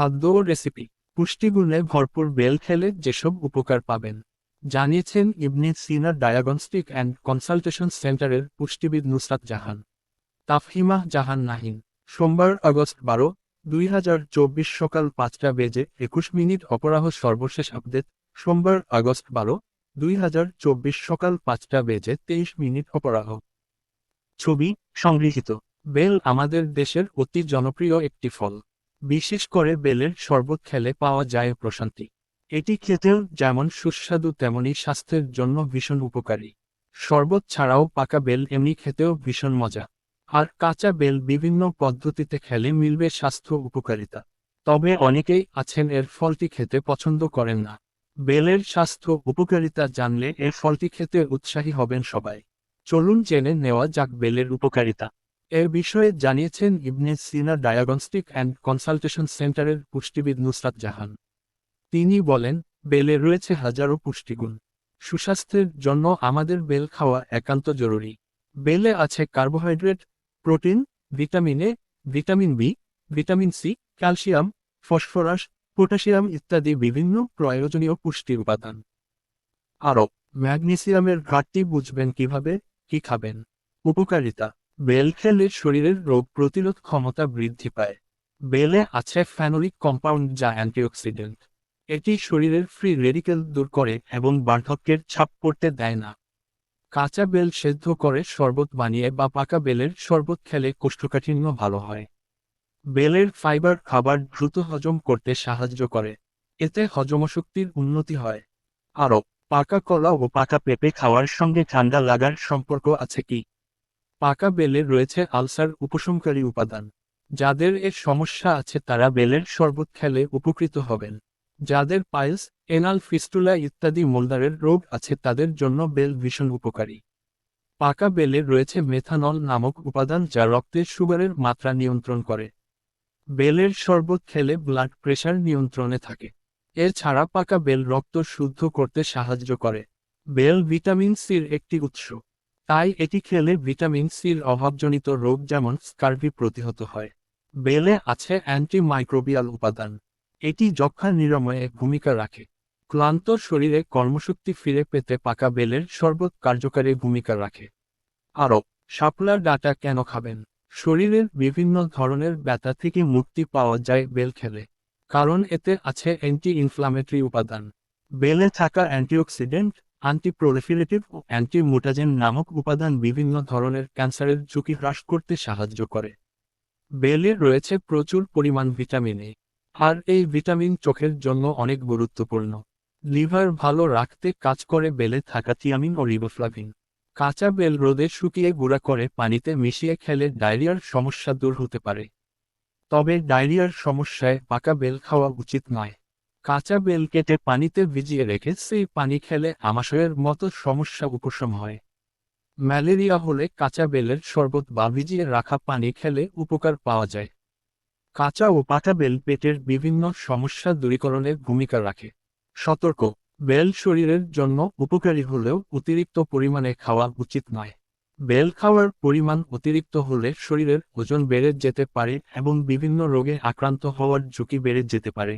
খাদ্য ও রেসিপি পুষ্টিগুণে ভরপুর বেল খেলে যেসব উপকার পাবেন। জানিয়েছেন Ibne Sina diagnostic and consultation সেন্টারের পুষ্টিবিদ নুসরাত জাহান। তাফহিমাহ জাহান নাহিন, সোমবার আগস্ট বারো, দুই হাজার চব্বিশ সকাল পাঁচটা বেজে একুশ মিনিট অপরাহ সর্বশেষ আপডেট, সোমবার আগস্ট বারো, দুই হাজার চব্বিশ সকাল পাঁচটা বেজে তেইশ মিনিট অপরাহ। ছবি সংগৃহীত। বেল আমাদের দেশের অতি জনপ্রিয় একটি ফল। বিশেষ করে বেলের শরবত খেলে পাওয়া যায় প্রশান্তি। এটি খেতেও যেমন সুস্বাদু, তেমনি স্বাস্থ্যের জন্য ভীষণ উপকারী। শরবত ছাড়াও পাকা বেল এমনি খেতেও ভীষণ মজা। আর কাঁচা বেল বিভিন্ন পদ্ধতিতে খেলে মিলবে স্বাস্থ্য উপকারিতা। তবে অনেকেই আছেন এর ফলটি খেতে পছন্দ করেন না। বেলের স্বাস্থ্য উপকারিতা জানলে এর ফলটি খেতে উৎসাহী হবেন সবাই। চলুন জেনে নেওয়া যাক বেলের উপকারিতা। এ বিষয়ে জানিয়েছেন Ibne Sina diagnostic and consultation সেন্টারের পুষ্টিবিদ নুসরাত জাহান। তিনি বলেন, বেলে রয়েছে হাজারো পুষ্টিগুণ। সুস্বাস্থ্যের জন্য আমাদের বেল খাওয়া একান্ত জরুরি। বেলে আছে carbohydrate, protein, vitamin A, vitamin B, vitamin C, calcium, phosphorus, potassium ইত্যাদি বিভিন্ন প্রয়োজনীয় পুষ্টি উপাদান। আরও, ম্যাগনেসিয়ামের ঘাটতি বুঝবেন কীভাবে, কি খাবেন? উপকারিতা। বেল খেলে শরীরের রোগ প্রতিরোধ ক্ষমতা বৃদ্ধি পায়। বেলে আছে ফ্যানোলিক কম্পাউন্ড যা অ্যান্টিঅক্সিডেন্ট। এটি শরীরের ফ্রি রেডিকেল দূর করে এবং বার্ধক্যের ছাপ পড়তে দেয় না। কাঁচা বেল সেদ্ধ করে শরবত বানিয়ে বা পাকা বেলের শরবত খেলে কোষ্ঠকাঠিন্য ভালো হয়। বেলের ফাইবার খাবার দ্রুত হজম করতে সাহায্য করে। এতে হজমশক্তির উন্নতি হয়। আরও, পাকা কলা ও পাকা পেঁপে খাওয়ার সঙ্গে ঠান্ডা লাগার সম্পর্ক আছে কি? পাকা বেলে রয়েছে আলসার উপশমকারী উপাদান। যাদের এর সমস্যা আছে তারা বেলের শরবত খেলে উপকৃত হবেন। যাদের পাইলস, এনাল ফিস্টুলা ইত্যাদি মোলদারের রোগ আছে তাদের জন্য বেল ভীষণ উপকারী। পাকা বেলে রয়েছে মেথানল নামক উপাদান যা রক্তের সুগারের মাত্রা নিয়ন্ত্রণ করে। বেলের শরবত খেলে ব্লাড প্রেশার নিয়ন্ত্রণে থাকে। এছাড়া পাকা বেল রক্ত শুদ্ধ করতে সাহায্য করে। বেল ভিটামিন সির একটি উৎস। তাই এটি খেলে ভিটামিন সির অভাবজনিত রোগ যেমন স্কার্ভি প্রতিহত হয়। বেলে আছে অ্যান্টিমাইক্রোবিয়াল উপাদান। এটি যক্ষা নিরাময়ে ভূমিকা রাখে। ক্লান্ত শরীরে কর্মশক্তি ফিরে পেতে পাকা বেলের শরবত কার্যকারী ভূমিকা রাখে। আরও, শাপলার ডাটা কেন খাবেন? শরীরের বিভিন্ন ধরনের ব্যথা থেকে মুক্তি পাওয়া যায় বেল খেলে। কারণ এতে আছে অ্যান্টি ইনফ্লামেটরি উপাদান। বেলে থাকা অ্যান্টিঅক্সিডেন্ট অ্যান্টিপ্রোলিফারেটিভ ও অ্যান্টিমুটাজেন নামক উপাদান বিভিন্ন ধরনের ক্যান্সারের ঝুঁকি হ্রাস করতে সাহায্য করে। বেলে রয়েছে প্রচুর পরিমাণ ভিটামিন এ। আর এই ভিটামিন চোখের জন্য অনেক গুরুত্বপূর্ণ। লিভার ভালো রাখতে কাজ করে বেলে থাকা থিয়ামিন ও রিবোফ্লাভিন কাঁচা বেল রোদে শুকিয়ে গুঁড়া করে পানিতে মিশিয়ে খেলে ডায়রিয়ার সমস্যা দূর হতে পারে। তবে ডায়রিয়ার সমস্যায় পাকা বেল খাওয়া উচিত নয়। কাঁচা বেল কেটে পানিতে ভিজিয়ে রেখে সেই পানি খেলে আমাশয়ের মতো সমস্যা উপশম হয়। ম্যালেরিয়া হলে কাঁচা বেলের শরবত বা ভিজিয়ে রাখা পানি খেলে উপকার পাওয়া যায়। কাঁচা ও পাকা বেল পেটের বিভিন্ন সমস্যা দূরীকরণে ভূমিকা রাখে। সতর্ক, বেল শরীরের জন্য উপকারী হলেও অতিরিক্ত পরিমাণে খাওয়া উচিত নয়। বেল খাওয়ার পরিমাণ অতিরিক্ত হলে শরীরের ওজন বেড়ে যেতে পারে এবং বিভিন্ন রোগে আক্রান্ত হওয়ার ঝুঁকি বেড়ে যেতে পারে।